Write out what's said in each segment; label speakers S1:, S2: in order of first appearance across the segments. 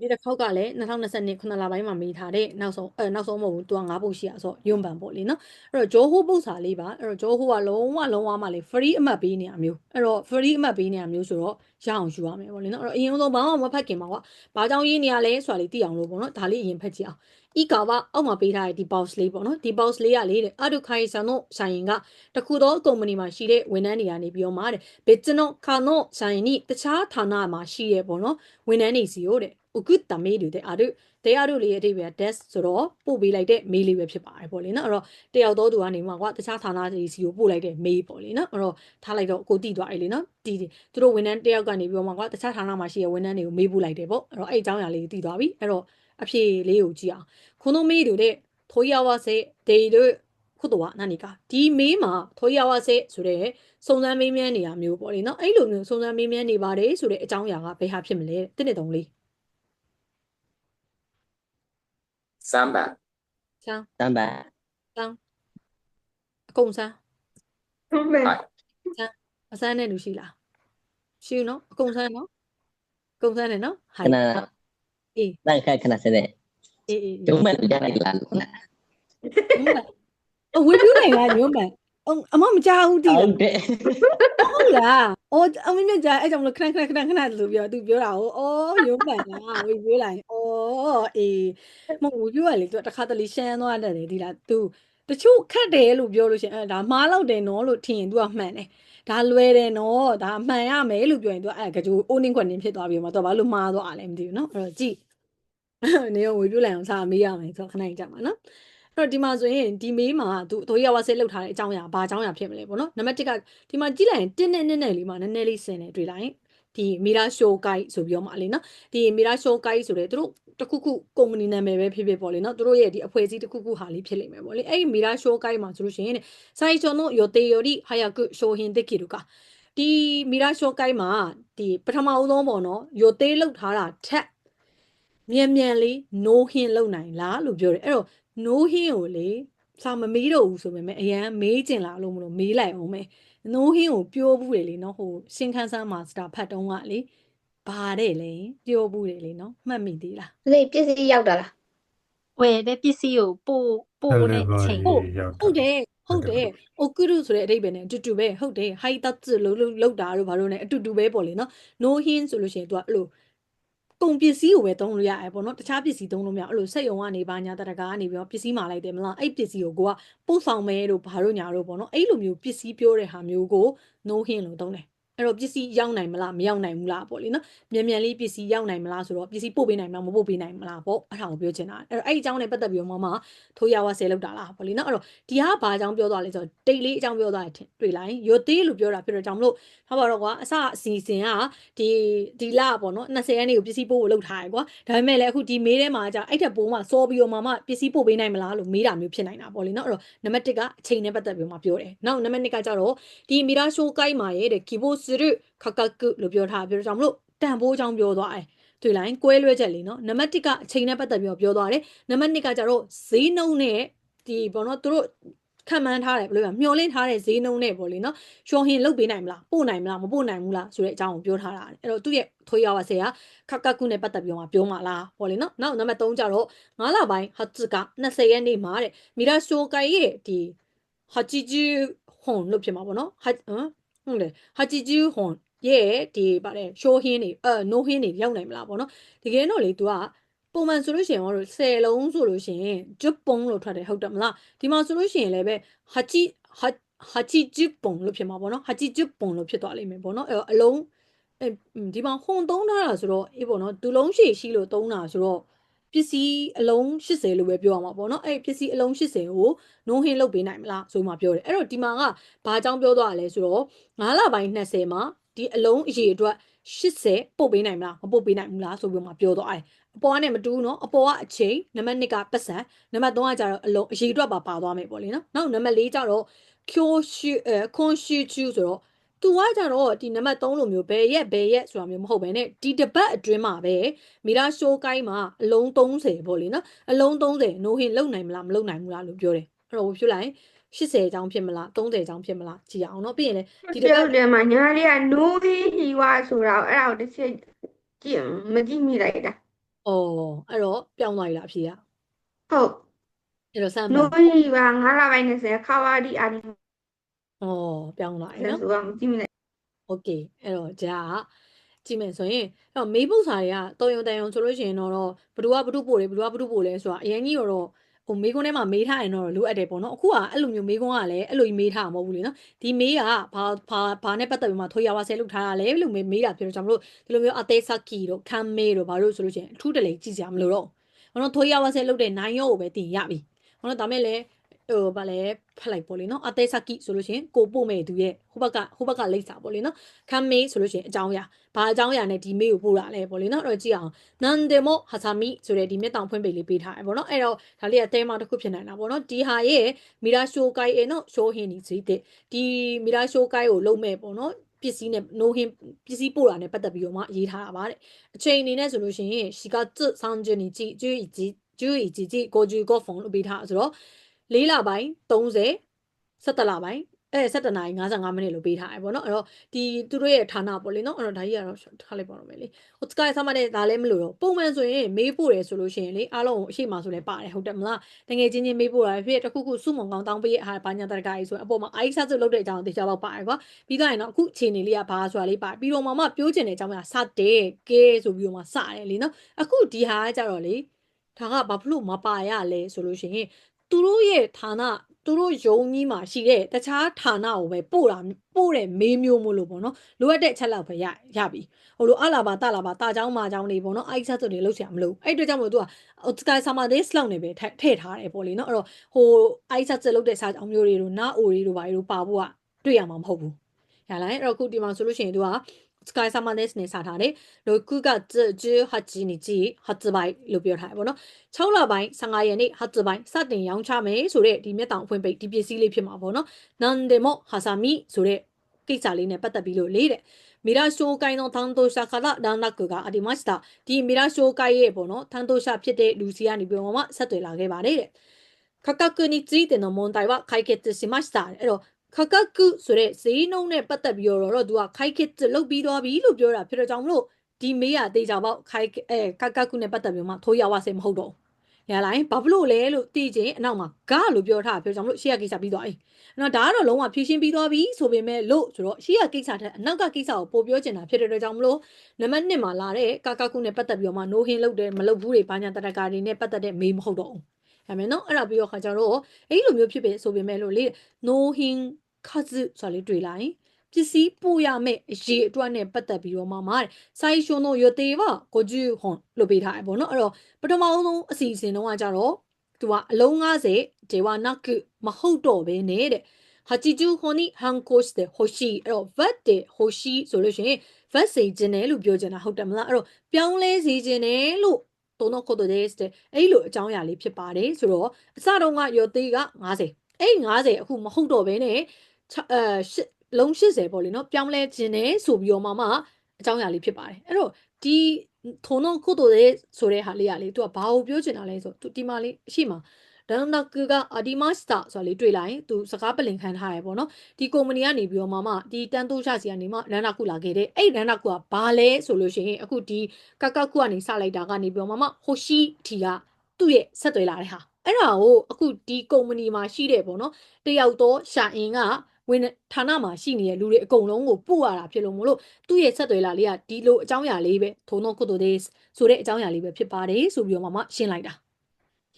S1: ဒီတစ်ခေါက်ကလည်း2022ခုနှစ်လပိုင်းမှာမေးထားတဲ့နောက်ဆုံးအဲနောက်ဆုံးမဟုတ်ဘူးသူက၅ပုတ်ရှိရဆိုယွန်ပန်ပေါ့လေနော်အဲ့တော့ဂျိုဟိုပုတ်စာလေးပါအဲ့တော့ဂျိုဟိုကလုံးဝလုံးဝမှလေ free အမှတ်ပေးနေရမျိုးအဲ့တော့ free အမှတ်ပေးနေရမျိုးဆိုတော့ရအောင်ယူရမယ်ပေါ့လေနော်အဲ့တော့အရင်ဆုံးဘာမှမဖတ်ခင်ပါကွာဘာကြောင့်ရေးနေရလဲဆိုတာလေးသိအောင်လို့ပေါ့နော်ဒါလေးအရင်ဖတ်ကြည့်အောင်ဤကာဝအောက်မှာပေးထားတဲ့ဒီ box လေးပေါ့နော်ဒီ box လေးကလေတဲ့အဒုခိုင်ဆန်တို့ဆိုင်ရင်ကတခုသောကုမ္ပဏီမှာရှိတဲ့ဝန်ထမ်းတွေကနေပြီးတော့မှတဲ့ဘစ်ကျွန်တော်ခါနောဆိုင်ရင်တခြားဌာနမှာရှိရဲပေါ့နော်ဝန်ထမ်းတွေစီကိုတဲ့ ဥကုတမေးတွေတဲ့အာတို့တရားတို့လေးရဲ့အဓိပ္ပာယ် desk ဆိုတော့ပို့ပေးလိုက်တဲ့ mail လေးပဲဖြစ်ပါတယ်ပေါ့လေနော်အဲ့တော့တယောက်တော့သူကနေမှာကွာတခြားဌာနတွေစီကိုပို့လိုက်တဲ့ mail ပေါ့လေနော်အဲ့တော့ထားလိုက်တော့ကိုတိသွားပြီလေနော်တီးသူတို့ဝန်ထမ်းတယောက်ကနေပြီးတော့မှာကွာတခြားဌာနမှာရှိတဲ့ဝန်ထမ်းတွေကို mail ပို့လိုက်တယ်ပေါ့အဲ့တော့အဲ့အကြောင်းအရာလေးကိုတိသွားပြီအဲ့တော့အဖြေလေးကိုကြည့်အောင်ခုနမေးတို့တဲ့ထိုးရဝစေဒေတို့ခုတော့နာနီကဒီမေးမှာထိုးရဝစေဆိုတဲ့စုံစမ်းမေးမြန်းနေရမျိုးပေါ့လေနော်အဲ့လိုမျိုးစုံစမ်းမေးမြန်းနေပါတယ်ဆိုတဲ့အကြောင်းအရာကဘယ်ဟာဖြစ်မလဲတစ်နှစ်တုံးလေး
S2: 三
S1: 百，三
S3: 三百，
S1: 三，共
S4: 三，三百，三，
S1: အစမ်းတဲ့လူရှိလားရှိဘူးနော်အကုန်စမ်းနော်အကုန်စမ်းတယ်နော်
S3: ခ
S1: ဟာ
S3: ဏ
S1: အေး
S3: လိုက်ခက်ခဏစတဲ့
S1: အေးအေး
S3: ညုံးမဲ့ရလိုက်လားလို့ ညွန့်မန်
S1: အဝေးပြူနိုင်လားညွန့်မန် အမမကြောက်ဘူးတ
S3: ည်ဟု
S1: တ်
S3: တယ်
S1: ဟုတ်လားအော်အမင်းကြာအဲ့ကြောင့်မလို့ခဏခဏခဏခဏလို့ပြောသူပြောတာဟိုအော်ရုံးပန်လားဟိုပြောလိုက်အော်အေးမဟုတ်ဘူးပြောရလေသူတခါတလေရှမ်းသွားတတ်တယ်ဒီလားသူတချို့ခက်တယ်လို့ပြောလို့ရှင်အဲဒါမှားလောက်တယ်နော်လို့ထင်ရင် तू ကမှန်တယ်ဒါလွယ်တယ်နော်ဒါမှန်ရမယ်လို့ပြောရင် तू အဲကကြိုးအိုးနင်းခွက်နင်းဖြစ်သွားပြီမှာ तू ဘာလို့မှားသွားလဲမသိဘူးနော်အဲ့တော့ကြည့်နေရောဝေပြုလိုက်အောင်စာမေးရမယ်ဆိုတော့ခဏကြီးကြပါနော် တော့ဒီမှာဆိုရင်ဒီမေးမှာသူအတော်ရဝဆေးလောက်ထားတဲ့အကြောင်းအရာဘာအကြောင်းအရာဖြစ်မလဲပေါ့နော်နံပါတ်1ကဒီမှာကြည့်လိုက်ရင်တင်းနဲ့နဲ့နဲ့လေးမှာနည်းနည်းလေးဆင်နေတွေ့လိုက်ရင်ဒီမီရာရှိုးကိုက်ဆိုပြီးတော့မှလေနော်ဒီမီရာရှိုးကိုက်ဆိုတဲ့သူတို့တစ်ခုခုကုမ္ပဏီနာမည်ပဲဖြစ်ဖြစ်ပေါ့လေနော်သူတို့ရဲ့ဒီအဖွဲ့အစည်းတစ်ခုခုဟာလေးဖြစ်လိမ့်မယ်ပေါ့လေအဲ့ဒီမီရာရှိုးကိုက်မှာဆိုလို့ရှိရင်ဆိုင်ချွန်တို့ယောတေယောရီဟာယာကုရှိုဟင်တက်ကီတို့ကဒီမီရာရှိုးကိုက်မှာဒီပထမဦးဆုံးပေါ့နော်ယောတေလောက်ထားတာထက်မြန်မြန်လေး no hin လောက်နိုင်လားလို့ပြောတယ်အဲ့တော့ no hin ကိုလေစာမမေးတော့ဘူးဆိုပေမဲ့အရန်မေးကျင်လာလို့မလို့မေးလိုက်အောင်မယ် no hin ကိုပြောဘူးလေလေနော်ဟိုရှင်ခန်းဆန်းမာစတာဖတ်တုံးကလေဘာတဲ့လေပြောဘူးလေလေနော်မှတ်မိသေးလား
S4: လေပစ္စည်းရောက်တာလား
S5: ဝယ်တဲ့ပစ္စည်းကိုပို့ပို့တဲ့ချိန်
S1: ဟုတ်
S6: ရောက်
S1: ဟုတ်တယ်ဟုတ်တယ်။အိုကုရုဆိုတဲ့အဓိပ္ပာယ်နဲ့အတူတူပဲဟုတ်တယ်။ဟိုက်တတ်လို့လို့လောက်တာတို့ဘာလို့လဲအတူတူပဲပေါ့လေနော်။ no hin ဆိုလို့ရှိရင် तू ကအဲ့လို ကုန်ပစ္စည်းကိုပဲသုံးလို့ရတယ်ပေါ့နော်။တခြားပစ္စည်းသုံးလို့မရဘူး။အဲ့လိုစက်ယုံကနေပါညာတရကာကနေပြီးတော့ပစ္စည်းမာလိုက်တယ်မလား။အဲ့ပစ္စည်းကိုကိုကပို့ဆောင်မဲတို့ဘာလို့ညာတို့ပေါ့နော်။အဲ့လိုမျိုးပစ္စည်းပြောတဲ့ဟာမျိုးကို no hin လို့သုံးတယ်။ အဲ့တော့ပစ္စည်းရောက်နိုင်မလားမရောက်နိုင်ဘူးလားပေါ့လေနော်။မြန်မြန်လေးပစ္စည်းရောက်နိုင်မလားဆိုတော့ပစ္စည်းပို့ပေးနိုင်မလားမပို့ပေးနိုင်မလားပေါ့။အဲ့ဒါကိုပြောချင်တာ။အဲ့တော့အဲ့ဒီအကြောင်းနဲ့ပတ်သက်ပြီးတော့မှထိုးရဝဆဲလောက်တာလားပေါ့လေနော်။အဲ့တော့ဒီဟာဘာအကြောင်းပြောသွားလဲဆိုတော့တိတ်လေးအကြောင်းပြောသွားတယ်ထင်တွေ့လိုက်ရိုသေးလို့ပြောတာဖြစ်တော့ကြောင့်မလို့ဟာပါတော့ကွာအစအစီအစဉ်ကဒီဒီလပေါ့နော်20ရက်နေ့ကိုပစ္စည်းပို့ဖို့လုပ်ထားရယ်ကွာဒါပေမဲ့လည်းအခုဒီမေးထဲမှာじゃအဲ့ထက်ပိုးမှစောပြီးတော့မှမှပစ္စည်းပို့ပေးနိုင်မလားလို့မေးတာမျိုးဖြစ်နိုင်တာပေါ့လေနော်အဲ့တော့နံပါတ်1ကအချိန်နဲ့ပတ်သက်ပြီးမှပြောတယ်နောက်နံပါတ်2ကကြတော့ဒီမီရာရှိုးကိုက်မှာရဲ့တဲ့ကီဘိုစရုခကကုလို့ပြောထားပြောတော့ကြောင့်မလို့တန်ဖိုးအကြောင်းပြောသွားတယ်တွေ့လိုက်ကွဲလွဲချက်လေးနော်နံပါတ်1ကအချိန်နဲ့ပတ်သက်ပြီးတော့ပြောသွားတယ်နံပါတ်2ကကြတော့ဈေးနှုန်းနဲ့ဒီပေါ့နော်သူတို့ခံမှန်းထားတယ်ဘယ်လိုလဲမျောလင့်ထားတဲ့ဈေးနှုန်းနဲ့ပေါ့လေနော်ရှော်ဟင်လုတ်ပေးနိုင်မလားပို့နိုင်မလားမပို့နိုင်ဘူးလားဆိုတဲ့အကြောင်းကိုပြောထားတာအဲ့တော့သူ့ရဲ့ထွေးရဝဆယ်ကခက်ကကုနဲ့ပတ်သက်ပြီးတော့ပြောမှာလားပေါ့လေနော်နောက်နံပါတ်3ကျတော့9လပိုင်းဟတ်က20ရက်နေ့မှာတဲ့မီရာရှိုကိုင်ရဲ့ဒီဟာဂျီဂျီဟွန်လို့ဖြစ်မှာပေါ့နော်ဟာ ဟမ်ဟုတ်တယ်ဟာဂျီဂျီဟွန်ရဲ့ဒီပါတယ်ရှိုးဟင်းတွေအဲနိုးဟင်းတွေရောက်နိုင်မလားပေါ့နော်တကယ်တော့လေ तू ကပုံမှန်ဆိုလို့ရှိရင်တော့10လုံးဆိုလို့ရှိရင်ဂျပ်ပုံလို့ထွက်တယ်ဟုတ်တယ်မလားဒီမှာဆိုလို့ရှိရင်လည်းပဲဟာဂျီဟာဟာဂျီဂျပ်ပုံလို့ဖြစ်မှာပေါ့နော်ဟာဂျီဂျပ်ပုံလို့ဖြစ်သွားလိမ့်မယ်ပေါ့နော်အဲအလုံးအဲဒီမှာဟွန်သုံးထားတာဆိုတော့အေးပေါ့နော်ဒူလုံးရှိရှိလို့သုံးတာဆိုတော့ ပစ္စည်းအလုံး80လို့ပဲပြောရမှာပေါ့နော်အဲ့ပစ္စည်းအလုံး80ကိုနိုးဟင်းလုပ်ပေးနိုင်မလားဆိုမှပြောတယ်အဲ့တော့ဒီမှာကဘာအကြောင်းပြောသွားရလဲဆိုတော့9လပိုင်း20မှာဒီအလုံးအရေအတွက်80ပို့ပေးနိုင်မလားမပို့ပေးနိုင်ဘူးလားဆိုပြီးမှပြောတော့အဲအပေါ်ကနေမတူနော်အပေါ်ကအချိန်နံပါတ်1ကပတ်စံနံပါတ်3ကကြတော့အလုံးအရေအတွက်ပါပါသွားမယ်ပေါ့လေနော်နောက်နံပါတ်4ကြတော့ kyoshu ခွန်ရှီချူဆိုတော့ သူကကြတော့ဒီနံပါတ်3လိုမျိုးဘယ်ရက်ဘယ်ရက်ဆိုတာမျိုးမဟုတ်ဘဲနဲ့ဒီတပတ်အတွင်းမှာပဲမီရာရှိုးကိုင်းမှာအလုံး30ပေါ့လေနော်အလုံး30နိုးဟင်လုံနိုင်မလားမလုံနိုင်ဘူးလားလို့ပြောတယ်အဲ့တော့ဖြစ်လိုက်80အကြောင်းဖြစ်မလား30အကြောင်းဖြစ်မလားကြည့်အောင်เนาะပြီးရင်လည်းဒီတ
S4: ပြော
S1: ပတ်
S4: တယ်မှာညာလေးကနိုးဟီဟီဝါဆိုတာကိုအဲ့ဒါကိုတစ်ချက်ကြည့်မကြည့်မိလိုက်တာ
S1: အော်အဲ့တော့ပြောင်းသွားပြီလားအဖြေက
S4: ဟုတ်
S1: အဲ့တော့စမ်းပါ
S4: နိုးရီပါငါးလပိုင်း20ခါဝါဒီအာဒီ
S1: ဩပြောင်းလာတ
S4: ယ်
S1: နော်
S4: ဆိုတော့မကြည့်မိ
S1: နဲ့ okay အဲ့တော့ဂျာကကြည့်မယ်ဆိုရင်အဲ့တော့မေးပုစာတွေကတော်ရုံတန်ရုံဆိုလို့ရှိရင်တော့ဘသူကဘသူပို့တယ်ဘသူကဘသူပို့လဲဆိုတာအရင်ကြီးတော့ဟိုမေးခွန်းထဲမှာမေးထားရင်တော့လိုအပ်တယ်ပေါ့နော်အခုကအဲ့လိုမျိုးမေးခွန်းကလည်းအဲ့လိုကြီးမေးထားမှာမဟုတ်ဘူးလေနော်ဒီမေးကဘာဘာဘာနဲ့ပတ်သက်ပြီးမှထွေးရပါဆဲလုပ်ထားတာလဲလို့မေးမေးတာဖြစ်တော့ကျွန်တော်တို့ဒီလိုမျိုးအသေးစကီတို့ခံမေးတို့ဘာလို့ဆိုလို့ရှိရင်အထူးတလေကြည့်ကြမလို့တော့ဟိုနော်ထွေးရပါဆဲလုပ်တဲ့နိုင်ရောကိုပဲတင်ရပြီဟိုနော်ဒါမဲ့လည်း ဟိုဗာလဲဖတ်လိုက်ပေါ့လေနော်အသေးစကီဆိုလို့ရှိရင်ကိုပို့မဲ့သူရဲ့ဟိုဘက်ကဟိုဘက်ကလိပ်စာပေါ့လေနော်ခံမေးဆိုလို့ရှိရင်အကြောင်းအရာဘာအကြောင်းအရာနဲ့ဒီမေးကိုပို့တာလဲပေါ့လေနော်အဲ့တော့ကြည့်အောင်နန်ဒေမိုဟာဆာမီဆိုတဲ့ဒီမြက်တောင်ဖွင့်ပေလေးပေးထားတယ်ပေါ့နော်အဲ့တော့ဒါလေးကတဲမာတစ်ခုဖြစ်နိုင်တာပေါ့နော်ဒီဟာရဲ့မီရာရှိုကိုင်အေနော်ရှိုးဟင်းဒီစီတဲ့ဒီမီရာရှိုကိုင်ကိုလုံးမဲ့ပေါ့နော်ပစ္စည်းနဲ့နိုးဟင်းပစ္စည်းပို့တာနဲ့ပတ်သက်ပြီးတော့မှရေးထားတာပါတဲ့အချိန်အနေနဲ့ဆိုလို့ရှိရင်ရှီကဇတ်ဆောင်ဂျနီဂျီဂျူအီဂျီဂျူအီဂျီဂျီကိုဂျူကိုဖုန်းလို့ပေးထားဆိုတော့ ၄လပိုင်း30 17လပိုင်းအဲ17နာရီ55မိနစ်လို့ပေးထားတယ်ပေါ့နော်အဲ့တော့ဒီသူတို့ရဲ့ဌာနပေါ့လေနော်အဲ့တော့ဒါကြီးကတော့ထားလိုက်ပါတော့မယ်လေဟိုစကိုင်းဆာမတဲ့ဒါလည်းမလို့တော့ပုံမှန်ဆိုရင်မေးပို့တယ်ဆိုလို့ရှိရင်လေအားလုံးအရှိမဆိုလဲပါတယ်ဟုတ်တယ်မလားတကယ်ချင်းချင်းမေးပို့တာဖြစ်တခုခုစုမုံကောင်းတောင်းပေးရအားဘာညာတရကကြီးဆိုရင်အပေါ်မှာအိုက်ဆတ်စုလုပ်တဲ့အကြောင်းတေချာတော့ပါတယ်ကွာပြီးတော့ရင်တော့အခုအခြေအနေလေးကဘာဆိုတာလေးပါပြီးတော့မှမပြောချင်တဲ့အကြောင်းကစတဲ့ကဲဆိုပြီးတော့မှစတယ်လीနော်အခုဒီဟာကကြတော့လေဒါကဘာဖြစ်လို့မပါရလဲဆိုလို့ရှိရင် သူတို့ရဲ့ဌာနသူတို့ယုံကြီးမှာရှိတဲ့တခြားဌာနကိုပဲပို့တာပို့တဲ့မေးမျိုးမို့လို့ပေါ့နော်လိုအပ်တဲ့အချက်လောက်ပဲရရပြီဟိုလိုအလာပါတလာပါတာချောင်းမာချောင်းတွေပေါ့နော်အိုက်ဆက်တွေလောက်ဆရာမလို့အဲ့အတွက်ကြောင့်မို့သူကဟိုစကိုင်းဆာမာဒေးစလောက်နေပဲထည့်ထည့်ထားတယ်ပေါ့လေနော်အဲ့တော့ဟိုအိုက်ဆက်စလောက်တဲ့စာချောင်းမျိုးတွေတို့နာအိုတွေတို့ဘာတွေတို့ပါဖို့ကတွေ့ရမှာမဟုတ်ဘူးရလားအဲ့တော့အခုဒီမှာဆိုလို့ရှိရင်သူက Sky Summer Days နဲ့စထားတယ်။6က18日発売လို့ပြောထားတယ်ပေါ့နော်။6လပိုင်း15ရက်နေ့発売စတင်ရောင်းချမယ်ဆိုတဲ့ဒီမြက်တောင်အဖွင့်ပိတ်ဒီပစ္စည်းလေးဖြစ်မှာပေါ့နော်။နန်ဒေမိုဟာဆာမီဆိုတဲ့ကိစ္စလေးနဲ့ပတ်သက်ပြီးလို့လေးတဲ့။မီရာရှိုးကိုင်းの担当者から連絡がありました။ဒီမီရာရှိုးကိုင်းရဲ့ပေါ့နော်担当者ဖြစ်တဲ့လူစီကနေပြောမှဆက်သွယ်လာခဲ့ပါတယ်တဲ့။価格についての問題は解決しました။အဲ့တော့ ခကကုဆိုတဲ့ဈေးနှုန်းနဲ့ပတ်သက်ပြီးတော့တော့သူကခိုက်ခစ်လုတ်ပြီးသွားပြီလို့ပြောတာဖြစ်တော့ကြောင့်မလို့ဒီမေးရတေချာပေါ့ခိုက်အဲကကကုနဲ့ပတ်သက်ပြီးမှထိုးရဝဆဲမဟုတ်တော့ရလိုက်ဘာဖြစ်လို့လဲလို့သိချင်းအနောက်မှာဂလို့ပြောထားပြောကြောင့်မလို့ရှေ့ကကိစ္စပြီးသွားပြီအဲ့တော့ဒါကတော့လုံးဝဖြည့်ရှင်းပြီးသွားပြီဆိုပေမဲ့လို့ဆိုတော့ရှေ့ကကိစ္စထက်အနောက်ကကိစ္စကိုပို့ပြောချင်တာဖြစ်တဲ့အတွက်ကြောင့်မလို့နံပါတ်1မှာလာတဲ့ကကကုနဲ့ပတ်သက်ပြီးတော့မှနိုးဟင်းလုတ်တယ်မလုတ်ဘူးတွေဘာညာတတကာတွေနဲ့ပတ်သက်တဲ့မေးမဟုတ်တော့ဘူးဒါမယ်နော်အဲ့ဒါပြီးတော့ခါကြတော့အဲ့လိုမျိုးဖြစ်ပေဆိုပေမဲ့လို့လေနိုးဟင်း ခါစုဆိုတာလေးတွေ့လာရင်ပစ္စည်းပို့ရမယ့်အရေးအတွက်နဲ့ပတ်သက်ပြီးတော့မှမာဆိုင်ရှင်တို့ရသေးပါကိုကျူဟွန်လို့ပေးထားတယ်ပေါ့နော်အဲ့တော့ပထမဆုံးအစီအစဉ်တော့ကကြတော့သူကအလုံး90ဒေဝနာကုမဟုတ်တော့ဘဲနဲ့တဲ့ဟာချီဂျူဟွန်နီဟန်ကိုစ်တဲ့ဟိုရှိအဲ့တော့ဗတ်တဲ့ဟိုရှိဆိုလို့ရှိရင်ဗတ်စေခြင်းတယ်လို့ပြောချင်တာဟုတ်တယ်မလားအဲ့တော့ပြောင်းလဲစေခြင်းတယ်လို့တုံတော့ခုတ်တဲ့စတဲ့အဲ့လိုအကြောင်းအရာလေးဖြစ်ပါတယ်ဆိုတော့အစတုန်းကရောသေးက90အဲ့90အခုမဟုတ်တော့ဘဲနဲ့ အဲလုံး80ပေါ့လေနော်ပြောင်းလဲခြင်းတယ်ဆိုပြီးတော့မှမှအကြောင်းအရာလေးဖြစ်ပါတယ်အဲ့တော့ဒီထုံတော့ခုတိုတဲ့ဆိုတဲ့ဟာလေးကလေသူကဘာကိုပြောချင်တာလဲဆိုသူဒီမှာလေးအရှိမှာဒန်နာကူကအဒီမတ်စတာဆိုတာလေးတွေ့လိုက်ရင်သူစကားပလင်ခံထားရပေါ့နော်ဒီကုမ္ပဏီကနေပြီးတော့မှမှဒီတန်တိုးရှာစီကနေမှရန်နာကူလာခဲ့တဲ့အဲ့ရန်နာကူကဘာလဲဆိုလို့ရှိရင်အခုဒီကကကူကနေစလိုက်တာကနေပြီးတော့မှမှဟိုရှိထီကသူ့ရဲ့ဆက်သွယ်လာတဲ့ဟာအဲ့ဒါကိုအခုဒီကုမ္ပဏီမှာရှိတဲ့ပေါ့နော်တယောက်တော့ရှာအင်က ဝင်ဌာနမှာရှိနေတဲ့လူတွေအကုန်လုံးကိုပို့ရတာဖြစ်လို့မလို့သူ့ရဲ့ဆက်သွယ်လာလေးကဒီလိုအကြောင်းအရာလေးပဲထုံတော့ကုတ်တဲ့ဆိုတဲ့အကြောင်းအရာလေးပဲဖြစ်ပါတယ်ဆိုပြီးတော့မှမရှင်းလိုက်တာ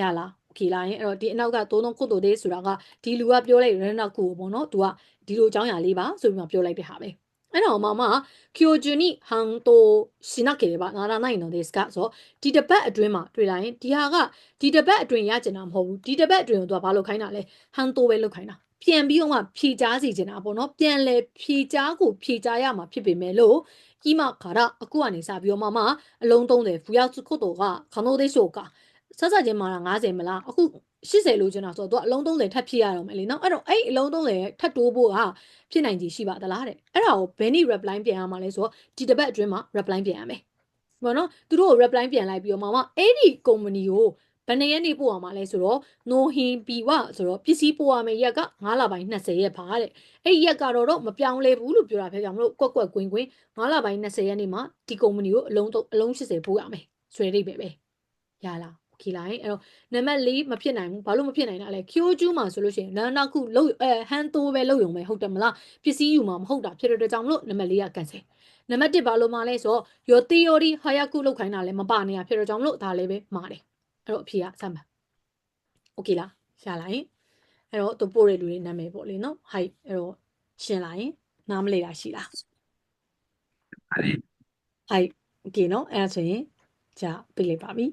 S1: ရလားခေလာရင်အဲ့တော့ဒီအနောက်ကသုံးသုံးခုတိုသေးဆိုတာကဒီလူကပြောလိုက်ရတဲ့နောက်ကိုပေါ့နော်သူကဒီလိုအကြောင်းအရာလေးပါဆိုပြီးမှပြောလိုက်တဲ့ဟာပဲအဲ့တော့မမကီယိုဂျူနီဟန်တိုရှိနာကေဘာနာရာနိုင်နော်ဒေ့စ်ကဆိုဒီတပတ်အတွင်းမှာတွေ့လာရင်ဒီဟာကဒီတပတ်အတွင်းရကျင်တာမဟုတ်ဘူးဒီတပတ်အတွင်းကိုသူကဘာလုပ်ခိုင်းတာလဲဟန်တိုပဲလုပ်ခိုင်းတာ ပြန်ပြီးတော့မှဖြေချားစီချင်တာပေါ့နော်ပြန်လဲဖြေချားကိုဖြေချားရမှာဖြစ်ပေမဲ့လို့ကြီးမခါရအခုကနေစပြီးတော့မှမအလုံး30ဖူရောက်ခုတ်တော့ကခနိုဒေးရှိုကဆက်ဆက်ချင်းမှာ90မလားအခု80လို့ကျွန်တော်ဆိုတော့သူကအလုံး30ထပ်ဖြည့်ရတော့မယ်လीနော်အဲ့တော့အဲ့အလုံး30ထပ်တိုးဖို့ကဖြစ်နိုင်ကြီးရှိပါသလားတဲ့အဲ့ဒါကိုဘယ်နည်း reply ပြန်ရမှာလဲဆိုတော့ဒီတစ်ပတ်အတွင်းမှာ reply ပြန်ရမယ်ဘောနော်သူတို့ကို reply ပြန်လိုက်ပြီးတော့မှမအဲ့ဒီ company ကို ဘယ်နှစ်ရက်နေပို့ရမှာလဲဆိုတော့ no hin ပြီဝဆိုတော့ပစ္စည်းပို့ရမယ့်ရက်က9လပိုင်း20ရက်ပါတဲ့အဲ့ဒီရက်ကတော့တော့မပြောင်းလဲဘူးလို့ပြောတာဖြစ်ကြမလို့ကွက်ကွက်ကွင်းကွင်း9လပိုင်း20ရက်နေမှာဒီ company ကိုအလုံးအလုံး80ပို့ရမယ်ဆွဲရိပ်ပဲပဲ ရလားโอเคလားအဲ့တော့နံပါတ်၄မဖြစ်နိုင်ဘူးဘာလို့မဖြစ်နိုင်တာလဲ Q ကျူးမှာဆိုလို့ရှိရင်နာနာခုလုံးအဲဟန်တိုးပဲလုံးယုံပဲဟုတ်တယ်မလားပစ္စည်းယူမှာမဟုတ်တာဖြစ်တဲ့အတွက်ကြောင့်မလို့နံပါတ်၄က cancel နံပါတ်1ဘာလို့မှာလဲဆိုတော့ your theory ဟာယကုလောက်ခိုင်းတာလည်းမပါနေတာဖြစ်တော့ကြောင့်မလို့ဒါလည်းပဲမှားတယ် အဲ့တော့အဖေကစမ်းပါโอเคလားရလာရင်အဲ့တော့သူပို့တဲ့လူတွေနာမည်ပေါ့လေနော်ဟိုက်အဲ့တော့ရှင်းလာရင်နားမလဲတာရှိလားဟိုက်โอเคနော်အဲ့ဒါဆိုရင်じゃပြလိုက်ပါပြီ